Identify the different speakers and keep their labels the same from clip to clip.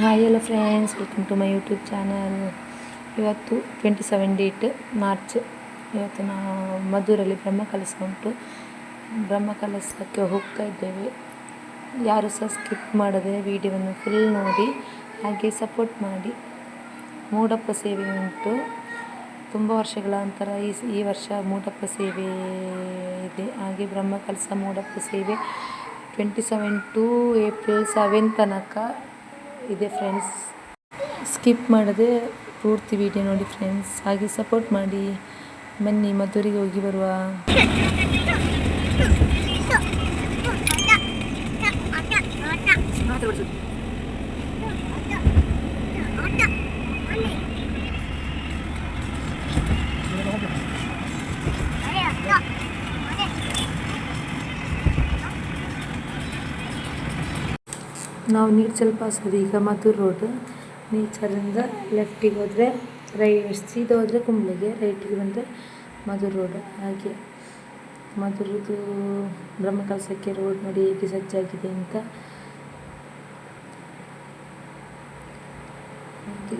Speaker 1: Hi ಎಲ್ಲ friends welcome to my YouTube channel ಇವತ್ತು twenty seven date March ಇವತ್ತು ನಾವು ಮದ್ದೂರಲ್ಲಿ ಬ್ರಹ್ಮಕಲಶ ಉಂಟು. ಬ್ರಹ್ಮ ಕಲಸಕ್ಕೆ ಹೋಗ್ತಾ ಇದ್ದೇವೆ. ಯಾರು ಸಹ ಸ್ಕಿಪ್ ಮಾಡದೆ ವಿಡಿಯೋವನ್ನು ಫುಲ್ ನೋಡಿ, ಹಾಗೆ ಸಪೋರ್ಟ್ ಮಾಡಿ. ಮೂಡಪ್ಪ ಸೇವೆ ಉಂಟು. ತುಂಬ ವರ್ಷಗಳ ನಂತರ ಈ ಈ ವರ್ಷ ಮೂಡಪ್ಪ ಸೇವೆ ಇದೆ. ಹಾಗೆ ಬ್ರಹ್ಮಕಲಶ ಮೂಡಪ್ಪ ಸೇವೆ twenty seven to April seven ತನಕ. ಇದೆ ಫ್ರೆಂಡ್ಸ್. ಸ್ಕಿಪ್ ಮಾಡದೆ ಪೂರ್ತಿ ವಿಡಿಯೋ ನೋಡಿ ಫ್ರೆಂಡ್ಸ್. ಹಾಗೆ ಸಪೋರ್ಟ್ ಮಾಡಿ. ಬನ್ನಿ, ಮದ್ದೂರಿಗೆ ಹೋಗಿ ಬರುವ. ನಾವು ನೀರು ಪಾಸ್ ಈಗ ಮದ್ದೂರು ರೋಡ್. ನೀಚರಿಂದ ಲೆಫ್ಟಿಗೆ ಹೋದರೆ ರೈ ಸೀದಾ ಹೋದರೆ ಕುಂಬ್ಳಿಗೆ ರೈಟಿಗೆ ಬಂದರೆ ಮದ್ದೂರು ರೋಡ್. ಹಾಗೆ. ಮಧುರದ್ದು ಬ್ರಹ್ಮಕಲಸಕ್ಕೆ ರೋಡ್ ನೋಡಿ ಹೇಗೆ ಸಜ್ಜಾಗಿದೆ ಅಂತ. ಹಾಗೆ.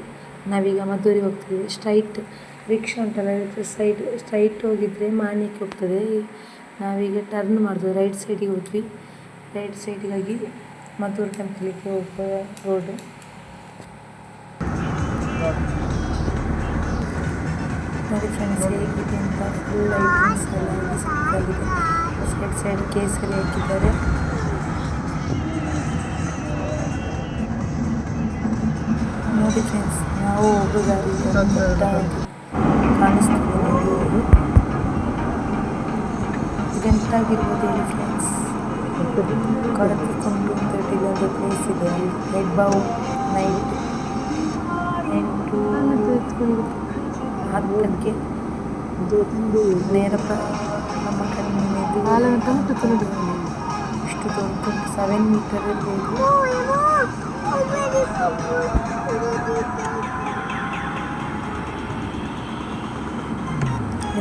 Speaker 1: ನಾವೀಗ ಮಧುರಿಗೆ ಹೋಗ್ತೀವಿ ಸ್ಟ್ರೈಟ್ ರಿಕ್ಷಾ ಉಂಟಲ್ಲ ಸೈಡ್ ಸ್ಟ್ರೈಟ್ ಹೋಗಿದ್ರೆ ಮಾನ್ಯಕ್ಕೆ ಹೋಗ್ತದೆ. ನಾವೀಗ ಟರ್ನ್ ಮಾಡಿದ್ವಿ ರೈಟ್ ಸೈಡಿಗೆ ಹೋದ್ವಿ. ರೈಟ್ ಸೈಡಿಗಾಗಿ ಮದ್ದೂರು ಟೆಂಪಲಿಗೆ ಹೋಗುವ ರೋಡು ನೋಡಿ ಫ್ರೆಂಡ್ಸ್ ಹೇಗಿದೆ ಅಂತ ಫುಲ್ ಲೈಟಿಂಗ್ಸ್ ಎಲ್ಲ ಇಲ್ಲಿ ಸೈಡ್ ಸೈಡ್ ಕೇಸರಿ ಹಾಕಿದ್ದಾರೆ ನೋಡಿ ಫ್ರೆಂಡ್ಸ್ ನಾವು ಹೋಗೋದಾರಿ ಕಾಣಿಸ್ತಾ ನೋಡಿ ಇದು. ಇದೆಂತಾಗಿರ್ಬೋದು ಹೇಳಿ ಫ್ರೆಂಡ್ಸ್ ಕೊಡತಿಕೊಂಡು ಅಂತ ಇಲ್ಲೊಂದು ಪ್ಲೇಸ್ ಇದೆ ಅಲ್ಲಿ ರೆಡ್ ಬಾವು ನೈಟ್ ಎಂಟು ಹತ್ತಕ್ಕೆ ನೇರ ಪ್ರ ನಮ್ಮ ಕಣ್ಣಿನ ಇಷ್ಟು ದೊಡ್ಡ ಸೆವೆನ್ ಮೀಟರ್ ಇರ್ಬೋದು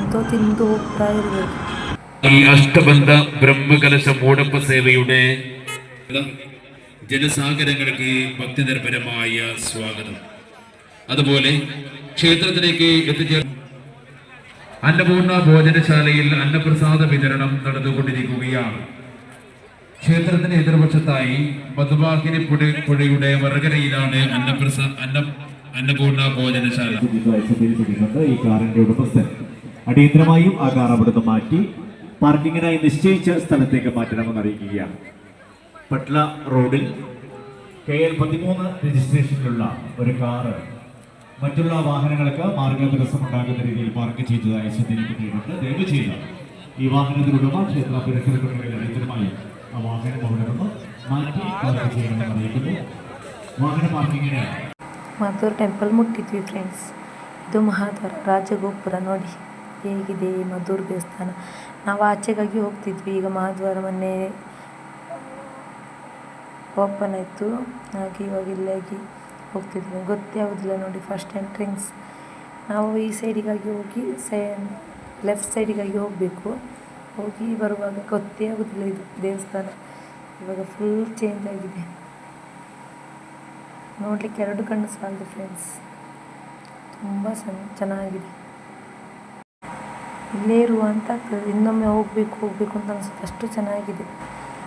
Speaker 1: ಎಂತೋ ತಿಂದು ಹೋಗ್ತಾ ಇರ್ಬೇಕು
Speaker 2: ഈ അഷ്ടബന്ധ ബ്രഹ്മകലശ മൂടപ്പ സേവയുടെ ജനസാഗരങ്ങൾക്ക് ഭക്തിനിർഭരമായ സ്വാഗതം. അതുപോലെ ക്ഷേത്രത്തിലേക്ക് എത്തിച്ചേർ അന്നപൂർണ ഭോജനശാലയിൽ അന്നപ്രസാദ വിതരണം നടന്നുകൊണ്ടിരിക്കുകയാണ്. ക്ഷേത്രത്തിന്റെ എതിർവശത്തായി മധുവാഹിനി പുഴ പുഴയുടെ വറകരയിലാണ് അന്നപ്രസാ അന്ന അന്നപൂർണ ഭോജനശാല.
Speaker 3: അടിയന്തരമായും ആ കാർ അവിടുന്ന് മാറ്റി പാർക്കിങ്ങിനായി നിശ്ചയിച്ച സ്ഥലത്തേക്ക് മാറ്റണമെന്ന് അറിയിക്കുകയാണ് പട്ല റോഡിൽ കെ എൽ പതിമൂന്ന് രജിസ്ട്രേഷനിലുള്ള ഒരു കാറ് മറ്റുള്ള വാഹനങ്ങൾക്ക് മാർഗതടസ്സം ഉണ്ടാകുന്ന രീതിയിൽ പാർക്ക് ചെയ്തതായി ശ്രദ്ധയിൽപ്പെട്ടിട്ടുണ്ട് ദയവ് ചെയ്ത് ഈ വാഹനത്തിലുടമ ക്ഷേത്ര പരിസരത്തുകളിൽ അടിയന്തരമായും ആ വാഹനം അവിടെ നിന്ന് മാറ്റി പാർക്ക് ചെയ്യണമെന്ന് അറിയിക്കുന്നു വാഹന പാർക്കിങ്ങിന്
Speaker 1: ಮದ್ದೂರು ಟೆಂಪಲ್ ಮುಟ್ಟಿದ್ವಿ ಫ್ರೆಂಡ್ಸ್ ಇದು ಮಹಾದ್ವಾರ ರಾಜಗೋಪುರ ನೋಡಿ ಹೇಗಿದೆ ಮದ್ದೂರು ದೇವಸ್ಥಾನ ನಾವು ಆಚೆಗಾಗಿ ಹೋಗ್ತಿದ್ವಿ ಈಗ ಮಹಾದ್ವಾರ ಮೊನ್ನೆ ಓಪನ್ ಆಯಿತು ಹಾಗೆ ಇವಾಗ ಇಲ್ಲಾಗಿ ಹೋಗ್ತಿದ್ವಿ. ಗೊತ್ತೇ ಆಗೋದಿಲ್ಲ ನೋಡಿ ಫಸ್ಟ್ ಎಂಟ್ರೆನ್ಸ್ ನಾವು ಈ ಸೈಡಿಗಾಗಿ ಹೋಗಿ ಸೈ ಲೆಫ್ಟ್ ಸೈಡಿಗಾಗಿ ಹೋಗಬೇಕು. ಹೋಗಿ ಬರುವಾಗ ಗೊತ್ತೇ ಆಗೋದಿಲ್ಲ ಇದು ದೇವಸ್ಥಾನ. ಇವಾಗ ಫುಲ್ ಚೇಂಜ್ ಆಗಿದೆ. ನೋಡಲಿಕ್ಕೆ ಎರಡು ಕಣ್ಣು ಸಾಲದು ಫ್ರೆಂಡ್ಸ್ ತುಂಬ ಸಣ್ಣ ಚೆನ್ನಾಗಿದೆ. ಇಲ್ಲೇ ಇರುವ ಅಂತ ಇನ್ನೊಮ್ಮೆ ಹೋಗಬೇಕು ಹೋಗಬೇಕು ಅಂತ ಅನಿಸುತ್ತೆ. ಅಷ್ಟು ಚೆನ್ನಾಗಿದೆ.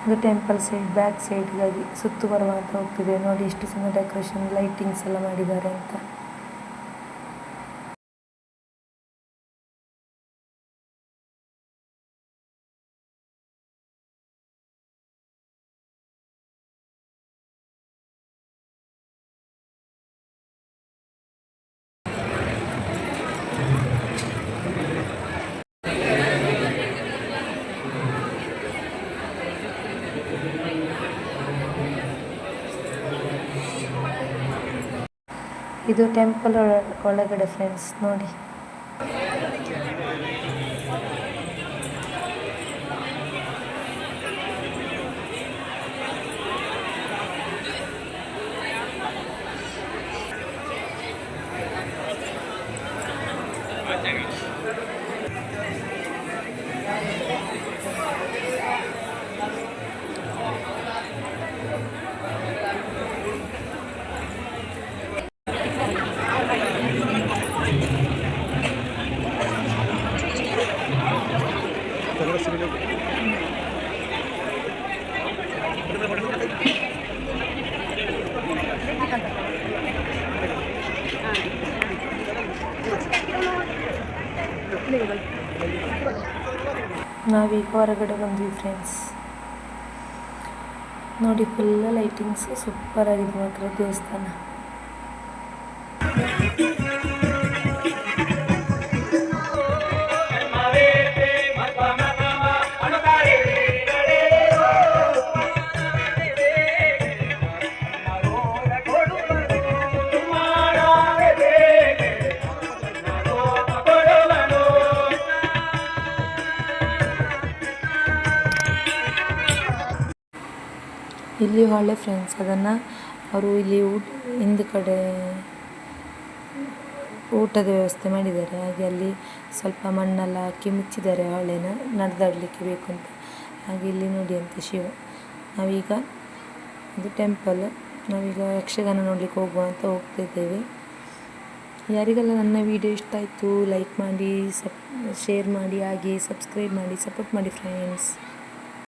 Speaker 1: ಇದು ಟೆಂಪಲ್ ಸೈಡ್ ಬ್ಯಾಕ್ ಸೈಡ್ಗಾಗಿ ಸುತ್ತು ಬರುವ ಅಂತ ಹೋಗ್ತಿದೆ. ನೋಡಿ ಎಷ್ಟು ಚೆನ್ನಾಗಿ ಡೆಕೋರೇಷನ್ ಲೈಟಿಂಗ್ಸ್ ಎಲ್ಲ ಮಾಡಿದ್ದಾರೆ ಅಂತ. ಇದು ಟೆಂಪಲ್ ಒಳಗಡೆ ಫ್ರೆಂಡ್ಸ್ ನೋಡಿ. ನಾವೀಗ ಹೊರಗಡೆ ಬಂದ್ವಿ ಫ್ರೆಂಡ್ಸ್ ನೋಡಿ ಫುಲ್ ಲೈಟಿಂಗ್ಸ್ ಸೂಪರ್ ಆಗಿದೆ ಮಾತ್ರ ದೇವಸ್ಥಾನ. ಇಲ್ಲಿ ಒಳ್ಳೆ ಫ್ರೆಂಡ್ಸ್ ಅದನ್ನು ಅವರು ಇಲ್ಲಿ ಹಿಂದ್ಗಡೆ ಊಟದ ವ್ಯವಸ್ಥೆ ಮಾಡಿದ್ದಾರೆ. ಹಾಗೆ ಅಲ್ಲಿ ಸ್ವಲ್ಪ ಮಣ್ಣೆಲ್ಲ ಹಾಕಿ ಮುಚ್ಚಿದ್ದಾರೆ ಹೊಳೆನ, ನಡೆದಾಡಲಿಕ್ಕೆ ಬೇಕು ಅಂತ. ಹಾಗೆ ಇಲ್ಲಿ ನೋಡಿ ಅಂತ ಶಿವ. ನಾವೀಗ ಇದು ಟೆಂಪಲ್ ನಾವೀಗ ಯಕ್ಷಗಾನ ನೋಡಲಿಕ್ಕೆ ಹೋಗುವ ಅಂತ ಹೋಗ್ತಿದ್ದೇವೆ ಯಾರಿಗೆಲ್ಲ ನನ್ನ ವಿಡಿಯೋ ಇಷ್ಟ ಆಯಿತು ಲೈಕ್ ಮಾಡಿ ಸಪ್ ಶೇರ್ ಮಾಡಿ, ಹಾಗೆ ಸಬ್ಸ್ಕ್ರೈಬ್ ಮಾಡಿ ಸಪೋರ್ಟ್ ಮಾಡಿ ಫ್ರೆಂಡ್ಸ್